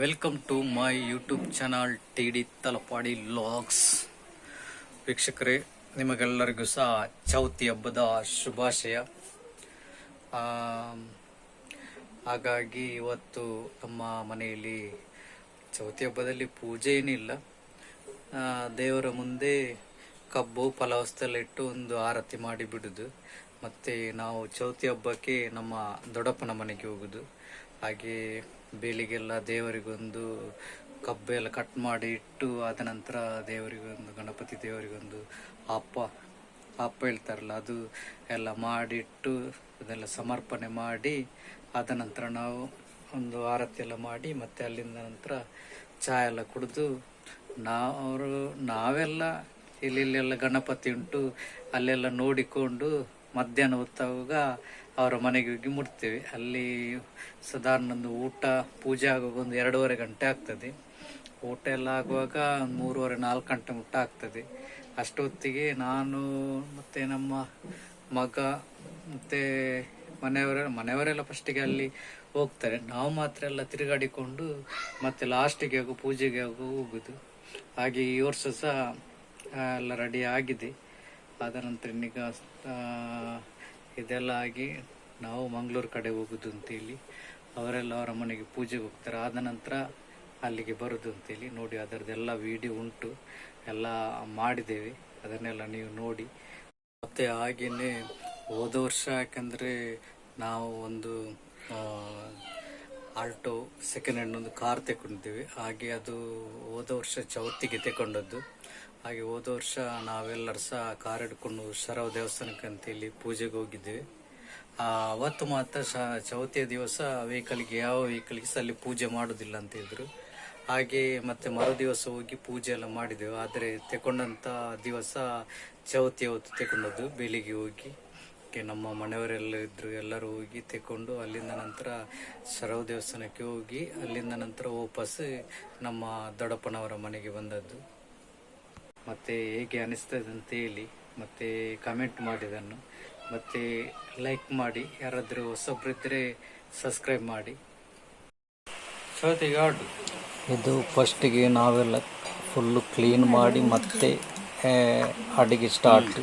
Welcome to my YouTube channel T D Talapady logs ವೀಕ್ಷಕರೇ, ನಿಮಗೆಲ್ಲರಿಗೂ ಸಹ ಚೌತಿ ಹಬ್ಬದ ಶುಭಾಶಯ. ಹಾಗಾಗಿ ಇವತ್ತು ನಮ್ಮ ಮನೆಯಲ್ಲಿ ಚೌತಿ ಹಬ್ಬದಲ್ಲಿ ಪೂಜೆ ಏನಿಲ್ಲ. ದೇವರ ಮುಂದೆ ಕಬ್ಬು ಫಲವಸ್ತಲ್ಲಿ ಒಂದು ಆರತಿ ಮಾಡಿ ಬಿಡುದು ಮತ್ತು ನಾವು ಚೌತಿ ಹಬ್ಬಕ್ಕೆ ನಮ್ಮ ದೊಡ್ಡಪ್ಪನ ಮನೆಗೆ ಹೋಗುದು. ಹಾಗೆ ಬೇಲಿಗೆಲ್ಲ ದೇವರಿಗೊಂದು ಕಬ್ಬೆಲ್ಲ ಕಟ್ ಮಾಡಿ ಇಟ್ಟು ಆದ ನಂತರ ದೇವರಿಗೊಂದು, ಗಣಪತಿ ದೇವರಿಗೊಂದು ಅಪ್ಪ ಅಪ್ಪ ಹೇಳ್ತಾರಲ್ಲ, ಅದು ಎಲ್ಲ ಮಾಡಿಟ್ಟು ಅದೆಲ್ಲ ಸಮರ್ಪಣೆ ಮಾಡಿ ಆದ ನಂತರ ನಾವು ಒಂದು ಆರತಿ ಎಲ್ಲ ಮಾಡಿ ಮತ್ತೆ ಅಲ್ಲಿಂದ ನಂತರ ಚಹಾ ಎಲ್ಲ ಕುಡಿದು ನಾವು ನಾವೆಲ್ಲ ಇಲ್ಲೆಲ್ಲ ಗಣಪತಿ ಉಂಟು, ಅಲ್ಲೆಲ್ಲ ನೋಡಿಕೊಂಡು ಮಧ್ಯಾಹ್ನ ಹೊತ್ತಾಗ ಅವರ ಮನೆಗೆ ಹೋಗಿ ಮುಟ್ತೇವೆ. ಅಲ್ಲಿ ಸಾಧಾರಣ ಒಂದು ಊಟ ಪೂಜೆ ಆಗುವಾಗ ಒಂದು ಎರಡೂವರೆ ಗಂಟೆ ಆಗ್ತದೆ. ಊಟ ಎಲ್ಲ ಆಗುವಾಗ ಮೂರುವರೆ ನಾಲ್ಕು ಗಂಟೆ ಮುಟ್ಟ ಆಗ್ತದೆ. ಅಷ್ಟೊತ್ತಿಗೆ ನಾನು ಮತ್ತು ನಮ್ಮ ಮಗ ಮತ್ತು ಮನೆಯವರ ಮನೆಯವರೆಲ್ಲ ಫಸ್ಟಿಗೆ ಅಲ್ಲಿ ಹೋಗ್ತಾರೆ. ನಾವು ಮಾತ್ರ ಎಲ್ಲ ತಿರುಗಾಡಿಕೊಂಡು ಮತ್ತೆ ಲಾಸ್ಟಿಗೆ ಹೋಗು ಪೂಜೆಗೆ ಹೋಗು ಹೋಗುದು. ಹಾಗೆ ಈ ವರ್ಷ ಸಹ ಎಲ್ಲ ರೆಡಿ ಆಗಿದೆ. ಆದ ನಂತರ ಆ, ಇದೆಲ್ಲ ಆಗಿ ನಾವು ಮಂಗಳೂರು ಕಡೆ ಹೋಗುದು ಅಂತೇಳಿ, ಅವರೆಲ್ಲ ಅವರ ಮನೆಗೆ ಪೂಜೆಗೆ ಹೋಗ್ತಾರೆ. ಆದ ನಂತರ ಅಲ್ಲಿಗೆ ಬರುದು ಅಂತೇಳಿ ನೋಡಿ, ಅದರದ್ದೆಲ್ಲ ವಿಡಿಯೋ ಉಂಟು, ಎಲ್ಲ ಮಾಡಿದ್ದೇವೆ. ಅದನ್ನೆಲ್ಲ ನೀವು ನೋಡಿ. ಮತ್ತೆ ಹಾಗೆಯೇ ಹೋದ ವರ್ಷ ಯಾಕಂದರೆ ನಾವು ಒಂದು ಆಲ್ಟೋ ಸೆಕೆಂಡ್ ಹ್ಯಾಂಡ್ ಒಂದು ಕಾರ್ ತಗೊಂಡಿದ್ದೇವೆ ಹಾಗೆ ಅದು ಹೋದ ವರ್ಷ ಚೌತಿಗೆ ತಗೊಂಡದ್ದು ಹಾಗೆ ಹೋದ ವರ್ಷ ನಾವೆಲ್ಲರೂ ಸಹ ಕಾರ್ ಹಿಡ್ಕೊಂಡು ಶರವ ದೇವಸ್ಥಾನಕ್ಕೆ ಅಂತೇಳಿ ಪೂಜೆಗೆ ಹೋಗಿದ್ವಿ ಆ, ಅವತ್ತು ಮಾತ್ರ ಶ ಚೌತಿಯ ದಿವಸ ವೆಹಿಕಲ್ಗೆ ಯಾವ ವೆಹಿಕಲ್ಗೆ ಸಹ ಅಲ್ಲಿ ಪೂಜೆ ಮಾಡೋದಿಲ್ಲ ಅಂತ ಇದ್ರು ಹಾಗೆ ಮತ್ತೆ ಮರು ದಿವಸ ಹೋಗಿ ಪೂಜೆ ಎಲ್ಲ ಮಾಡಿದೆವು. ಆದರೆ ತಗೊಂಡಂತ ದಿವಸ ಚೌತಿ ಅವತ್ತು ತಗೊಂಡದ್ದು ಬೆಳಿಗ್ಗೆ ಹೋಗಿ ನಮ್ಮ ಮನೆಯವರೆಲ್ಲ ಇದ್ದರು ಎಲ್ಲರೂ ಹೋಗಿ ತಕೊಂಡು ಅಲ್ಲಿಂದ ನಂತರ ಶರವ ದೇವಸ್ಥಾನಕ್ಕೆ ಹೋಗಿ ಅಲ್ಲಿಂದ ನಂತರ ವಾಪಸ್ ನಮ್ಮ ದೊಡ್ಡಪ್ಪನವರ ಮನೆಗೆ ಬಂದದ್ದು. ಮತ್ತೆ ಹೇಗೆ ಅನಿಸ್ತದೆ ಅಂತ ಹೇಳಿ ಮತ್ತೆ ಕಮೆಂಟ್ ಮಾಡಿದನ್ನು. ಮತ್ತೆ ಲೈಕ್ ಮಾಡಿ, ಯಾರಾದರೂ ಹೊಸಬ್ರಿದ್ರೆ ಸಬ್ಸ್ಕ್ರೈಬ್ ಮಾಡಿ. ಚೌತಿಗೆ ಇದು ಫಸ್ಟಿಗೆ ನಾವೆಲ್ಲ ಫುಲ್ಲು ಕ್ಲೀನ್ ಮಾಡಿ ಮತ್ತೆ ಅಡಿಗೆ ಸ್ಟಾರ್ಟ್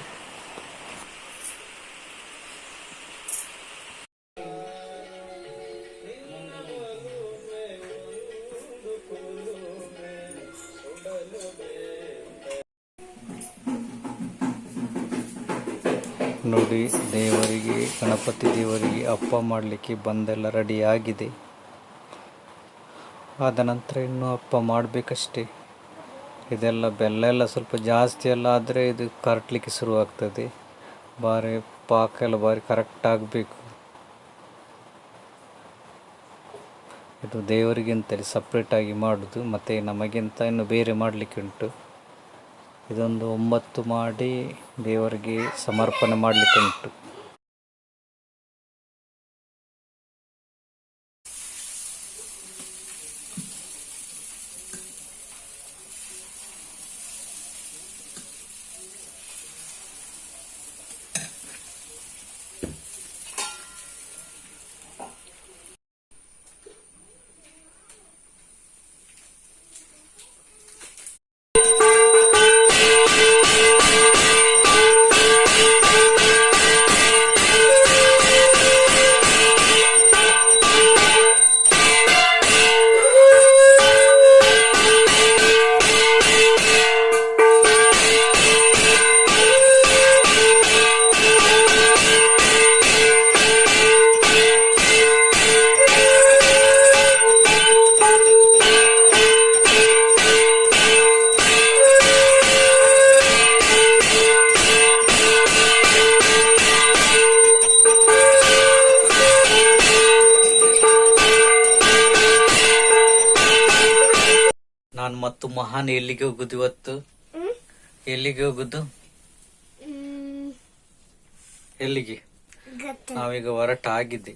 ನೋಡಿ, ದೇವರಿಗೆ, ಗಣಪತಿ ದೇವರಿಗೆ ಅಪ್ಪ ಮಾಡಲಿಕ್ಕೆ ಬಂದೆಲ್ಲ ರೆಡಿ ಆಗಿದೆ. ಆದ ನಂತರ ಇನ್ನು ಅಪ್ಪ ಮಾಡಬೇಕಷ್ಟೇ. ಇದೆಲ್ಲ ಬೆಲ್ಲ ಎಲ್ಲ ಸ್ವಲ್ಪ ಜಾಸ್ತಿ ಎಲ್ಲ ಆದರೆ ಇದು ಕರಟ್ಲಿಕ್ಕೆ ಶುರುವಾಗ್ತದೆ. ಬಾರಿ ಪಾಕ ಎಲ್ಲ ಬಾರಿ ಕರೆಕ್ಟ್ ಆಗಬೇಕು. ಇದು ದೇವರಿಗಿಂತಲೇ ಸಪ್ರೇಟಾಗಿ ಮಾಡೋದು, ಮತ್ತು ನಮಗಿಂತ ಇನ್ನು ಬೇರೆ ಮಾಡಲಿಕ್ಕೆ ಉಂಟು. ಇದೊಂದು ಒಂಬತ್ತು ಮಾಡಿ ದೇವರಿಗೆ ಸಮರ್ಪಣೆ ಮಾಡಲಿಕ್ಕೆ ಉಂಟು ನಾನು ಮತ್ತು ಮಹಾನ್ ಎಲ್ಲಿಗೆ ಹೋಗುದು ಇವತ್ತು? ಎಲ್ಲಿಗೆ ಹೋಗುದು? ಎಲ್ಲಿಗೆ? ನಾವೀಗ ಹೊರಟ ಆಗಿದೆ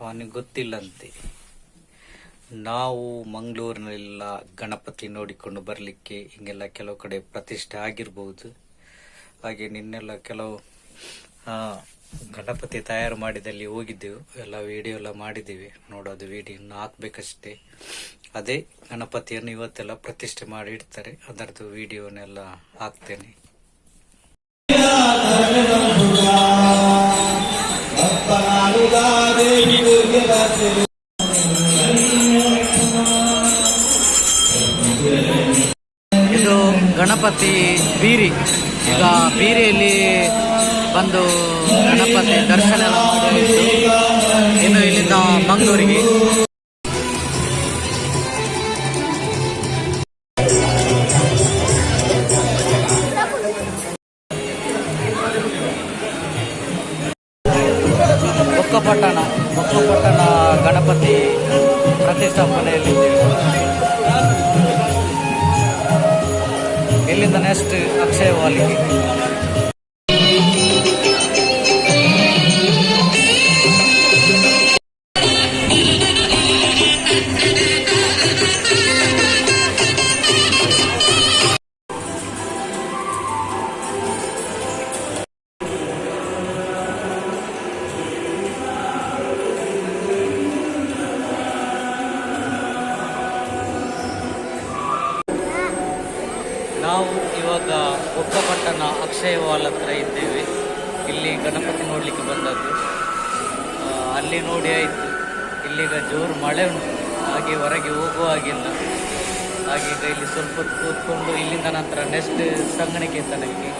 ಅವನಿಗೆ ಗೊತ್ತಿಲ್ಲಂತೆ. ನಾವು ಮಂಗಳೂರಿನೆಲ್ಲ ಗಣಪತಿ ನೋಡಿಕೊಂಡು ಬರಲಿಕ್ಕೆ ಹಿಂಗೆಲ್ಲ ಕೆಲವು ಕಡೆ ಪ್ರತಿಷ್ಠೆ ಆಗಿರ್ಬೋದು. ಹಾಗೆ ನಿನ್ನೆಲ್ಲ ಕೆಲವು ಗಣಪತಿ ತಯಾರು ಮಾಡಿದಲ್ಲಿ ಹೋಗಿದ್ದೆವು. ಎಲ್ಲ ವಿಡಿಯೋ ಎಲ್ಲ ಮಾಡಿದ್ದೀವಿ. ನೋಡೋದು ವಿಡಿಯೋ ಇನ್ನು ಹಾಕ್ಬೇಕಷ್ಟೇ. ಅದೇ ಗಣಪತಿಯನ್ನು ಇವತ್ತೆಲ್ಲ ಪ್ರತಿಷ್ಠೆ ಮಾಡಿ ಇಡ್ತಾರೆ. ಅದರದ್ದು ವಿಡಿಯೋನೆಲ್ಲ ಹಾಕ್ತೇನೆ. ಇದು ಗಣಪತಿ ಬೀರಿ. ಈಗ ಬೀರಿಯಲ್ಲಿ ಬಂದು ಗಣಪತಿ ದರ್ಶನ ಇನ್ನು ಇಲ್ಲಿಂದ ಮಂಗಳೂರಿಗೆ. ಬೊಕ್ಕಪಟ್ಟಣ ಬೊಕ್ಕಪಟ್ಟಣ ಗಣಪತಿ ಪ್ರತಿಷ್ಠಾಪನೆಯಲ್ಲಿ ಇಲ್ಲಿಂದ ನೆಕ್ಸ್ಟ್ ಅಕ್ಷಯ ಅಕ್ಷಯ ವಾಲ್ ಹತ್ರ ಇದ್ದೇವೆ. ಇಲ್ಲಿ ಗಣಪತಿ ನೋಡಲಿಕ್ಕೆ ಬಂದದ್ದು. ಅಲ್ಲಿ ನೋಡಿ ಆಯಿತು. ಇಲ್ಲಿಗ ಜೋರು ಮಳೆ ಉಂಟು. ಹಾಗೆ ಹೊರಗೆ ಹೋಗುವ ಹಾಗಿಲ್ಲ. ಹಾಗೆ ಇಲ್ಲಿ ಸ್ವಲ್ಪ ಕೂತ್ಕೊಂಡು ಇಲ್ಲಿಂದ ನಂತರ ನೆಕ್ಸ್ಟ್ ಸಂಗಣಿಕೇತನಕ್ಕೆ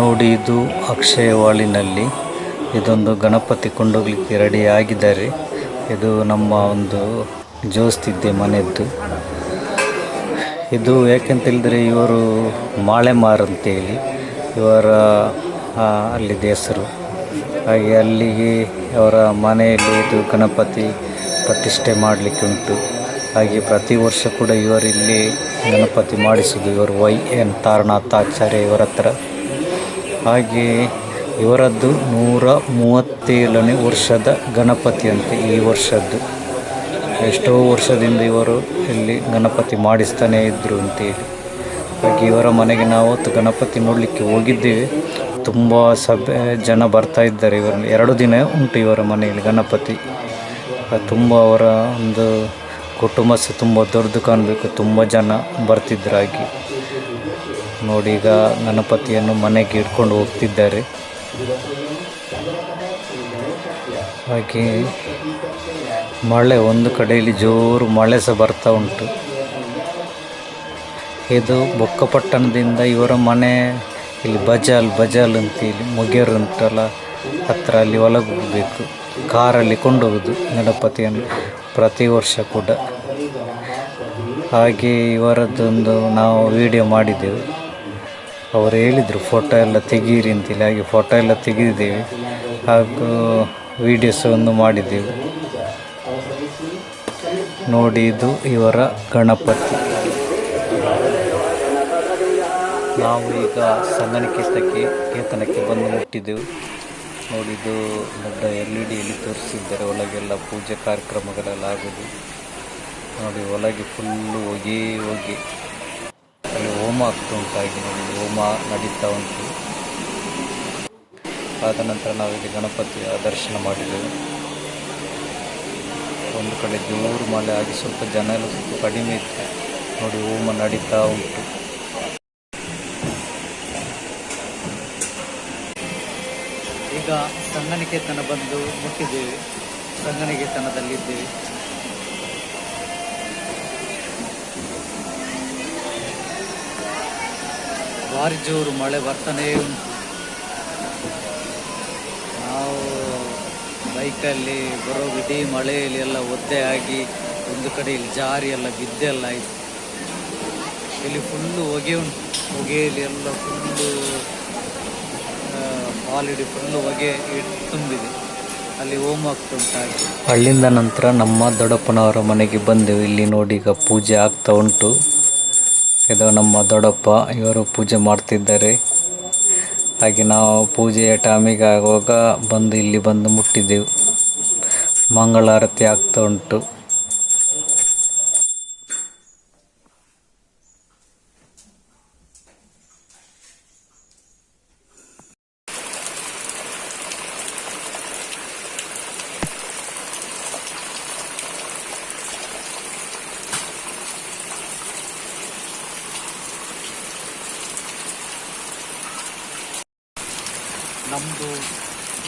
ನೋಡಿ ಇದು ಅಕ್ಷಯ ವಾಳಿನಲ್ಲಿ ಇದೊಂದು ಗಣಪತಿ ಕೊಂಡೋಗ್ಲಿಕ್ಕೆ ರೆಡಿ ಆಗಿದ್ದಾರೆ. ಇದು ನಮ್ಮ ಒಂದು ಜೋಸ್ತಿದ್ದೆ ಮನೆಯದ್ದು ಇದು ಯಾಕೆಂತೇಳಿದರೆ ಇವರು ಮಾಳೆಮಾರ್ ಅಂತೇಳಿ. ಇವರ ಅಲ್ಲಿ ಹೆಸರು. ಹಾಗೆ ಅಲ್ಲಿಗೆ ಅವರ ಮನೆಯಲ್ಲಿ ಇದು ಗಣಪತಿ ಪ್ರತಿಷ್ಠೆ ಮಾಡಲಿಕ್ಕೆ ಉಂಟು. ಹಾಗೆ ಪ್ರತಿ ವರ್ಷ ಕೂಡ ಇವರಿಲ್ಲಿ ಗಣಪತಿ ಮಾಡಿಸೋದು ಇವರು ವೈ ಎನ್ ತಾರನಾಥಾಚಾರ್ಯ ಇವರ ಹತ್ರ ಹಾಗೆ ಇವರದ್ದು ನೂರ ಮೂವತ್ತೇಳನೇ ವರ್ಷದ ಗಣಪತಿ ಅಂತೆ ಈ ವರ್ಷದ್ದು. ಎಷ್ಟೋ ವರ್ಷದಿಂದ ಇವರು ಇಲ್ಲಿ ಗಣಪತಿ ಮಾಡಿಸ್ತಾನೇ ಇದ್ದರು ಅಂತೇಳಿ. ಹಾಗೆ ಇವರ ಮನೆಗೆ ನಾವು ಗಣಪತಿ ನೋಡಲಿಕ್ಕೆ ಹೋಗಿದ್ದೇವೆ. ತುಂಬ ಸಭೆ, ಜನ ಬರ್ತಾ ಇದ್ದಾರೆ ಇವರ. ಎರಡು ದಿನ ಉಂಟು ಇವರ ಮನೆಯಲ್ಲಿ ಗಣಪತಿ. ತುಂಬ ಅವರ ಒಂದು ಕುಟುಂಬ ಸಹ ತುಂಬ ದೊಡ್ಡದು ಕಾಣಬೇಕು. ತುಂಬ ಜನ ಬರ್ತಿದ್ರಾಗಿ ನೋಡಿ ಈಗ ಗಣಪತಿಯನ್ನು ಮನೆಗೆ ಇಟ್ಕೊಂಡು ಹೋಗ್ತಿದ್ದಾರೆ. ಹಾಗೆ ಮಳೆ ಒಂದು ಕಡೆಯಲ್ಲಿ ಜೋರು ಮಳೆ ಸಹ ಬರ್ತಾ ಉಂಟು. ಇದು ಬೊಕ್ಕಪಟ್ಟಣದಿಂದ ಇವರ ಮನೆ, ಇಲ್ಲಿ ಬಜಾಲ್ ಬಜಾಲ್ ಅಂತ ಇಲ್ಲಿ ಮುಗಿಯರ್ ಉಂಟಲ್ಲ, ಹತ್ರ ಅಲ್ಲಿ ಒಳಗೆ ಹೋಗಬೇಕು ಕಾರಲ್ಲಿ ಕೊಂಡೋಗೋದು ಗಣಪತಿಯನ್ನು ಪ್ರತಿ ವರ್ಷ ಕೂಡ. ಹಾಗೆ ಇವರದ್ದೊಂದು ನಾವು ವಿಡಿಯೋ ಮಾಡಿದ್ದೆವು ಅವರು ಹೇಳಿದರು, ಫೋಟೋ ಎಲ್ಲ ತೆಗೀರಿ ಅಂತೇಳಿ ಹಾಗೆ ಫೋಟೋ ಎಲ್ಲ ತೆಗೆದಿದ್ದೇವೆ. ಹಾಗೂ ವಿಡಿಯೋಸ್ ಒಂದು ಮಾಡಿದ್ದೆವು. ನೋಡಿ, ಇದು ಇವರ ಗಣಪತಿ. ನಾವು ಈಗ ಸಂಗಣಿಕೆತಕ್ಕೆ ಕೇತನಕ್ಕೆ ಬಂದು ಮುಟ್ಟಿದ್ದೆವು ನೋಡಿದ್ದು ದೊಡ್ಡ ಎಲ್ ಇ ಡಿಯಲ್ಲಿ ತೋರಿಸಿದ್ದಾರೆ. ಒಳಗೆಲ್ಲ ಪೂಜೆ ಕಾರ್ಯಕ್ರಮಗಳೆಲ್ಲ ಆಗೋದು. ನೋಡಿ, ಒಳಗೆ ಫುಲ್ಲು ಹೋಗಿ ಹೊಗೆ. ಹೋಮ ಆಗ್ತಾ ಉಂಟು, ಹಾಗೆ ನೋಡಿ ಹೋಮ ನಡೀತಾ ಉಂಟು. ಆದ ನಂತರ ನಾವಿಲ್ಲಿ ಗಣಪತಿಯ ದರ್ಶನ ಮಾಡಿದೆವು. ಒಂದು ಕಡೆ ಜೋರು ಮಳೆ ಆಗಿ ಸ್ವಲ್ಪ ಜನ ಎಲ್ಲ ಸ್ವಲ್ಪ ಕಡಿಮೆ ಇತ್ತು. ನೋಡಿ, ಹೋಮ ನಡೀತಾ ಉಂಟು. ಈಗ ಸಂಗನಿಕೇತನ ಬಂದು ಮುಟ್ಟಿದ್ದೇವೆ. ಸಂಗನಿಕೇತನದಲ್ಲಿದ್ದೇವೆ. ಭಾರಿ ಜೋರು ಮಳೆ ಬರ್ತಾನೆ ಉಂಟು. ನಾವು ಬೈಕಲ್ಲಿ ಬರೋ ಇಡೀ ಮಳೆಯಲ್ಲಿ ಎಲ್ಲ ಒದ್ದೆ ಆಗಿ ಒಂದು ಕಡೆ ಇಲ್ಲಿ ಜಾರಿ ಎಲ್ಲ ಬಿದ್ದೆಲ್ಲ ಆಯಿತು. ಇಲ್ಲಿ ಫುಲ್ಲು ಹೊಗೆ ಉಂಟು. ಹೊಗೆಯಲ್ಲಿ ಎಲ್ಲ ಫುಲ್ಲು ಆಲ್ರೆಡಿ ಫುಲ್ಲು ಹೊಗೆ ತುಂಬಿದೆ. ಅಲ್ಲಿ ಹೋಮ ಹಾಗೆ. ಅಲ್ಲಿಂದ ನಂತರ ನಮ್ಮ ದೊಡ್ಡಪ್ಪನವರ ಮನೆಗೆ ಬಂದೆವು. ಇಲ್ಲಿ ನೋಡಿ ಈಗ ಪೂಜೆ ಆಗ್ತಾ ಉಂಟು. ಇದು ನಮ್ಮ ದೊಡ್ಡಪ್ಪ, ಇವರು ಪೂಜೆ ಮಾಡ್ತಿದ್ದಾರೆ. ಹಾಗೆ ನಾವು ಪೂಜೆಯ ಟೈಮಿಗೆ ಆಗುವಾಗ ಬಂದು ಇಲ್ಲಿ ಬಂದು ಮುಟ್ಟಿದ್ದೆವು ಮಂಗಳಾರತಿ ಆಗ್ತಾ ಉಂಟು.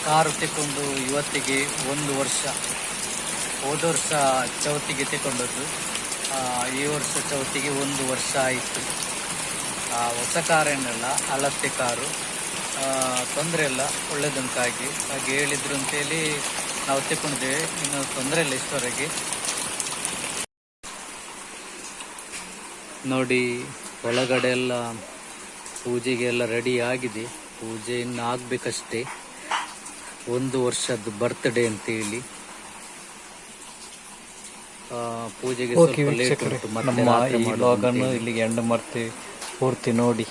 ಕಾರು ತೆಕ್ಕೊಂಡು ಇವತ್ತಿಗೆ ಒಂದು ವರ್ಷ, ಹೋದ ವರ್ಷ ಚೌತಿಗೆ ತೆಕ್ಕೊಂಡದ್ದು ಈ ವರ್ಷ ಚೌತಿಗೆ ಒಂದು ವರ್ಷ ಆಯಿತು. ಹೊಸ ಕಾರೇನಲ್ಲ ಅಳತೆ ಕಾರು. ತೊಂದರೆ ಇಲ್ಲ ಒಳ್ಳೆಯದಂತಾಗಿ ಹಾಗೆ ಹೇಳಿದ್ರು ಅಂತೇಳಿ ನಾವು ತೆಕ್ಕೊಂಡಿದ್ದೇವೆ. ಇನ್ನು ತೊಂದರೆ ಇಲ್ಲ ಇಷ್ಟವರೆಗೆ. ನೋಡಿ, ಒಳಗಡೆ ಎಲ್ಲ ಪೂಜೆಗೆಲ್ಲ ರೆಡಿ ಆಗಿದೆ. ಪೂಜೆ ಇನ್ನು ಆಗ್ಬೇಕಷ್ಟೇ. ಒಂದು ವರ್ಷದ ಬರ್ತ್ಡೇ ಅಂತೇಳಿ. ಆ, ಪೂಜೆಗೆ ಸ್ವಲ್ಪ ಲೇಟ್ ಉಂಟು ಮತ್ತೆ ನಮ್ಮ ರಾತ್ರಿ ಈ ಮಾಡೋದು ಬ್ಲಾಗನ್ನು ಅಂತೇಳಿ. ಇಲ್ಲಿಗೆ ಎಂಡ್ ಮಾಡ್ತೀವಿ. ಪೂರ್ತಿ ನೋಡಿ.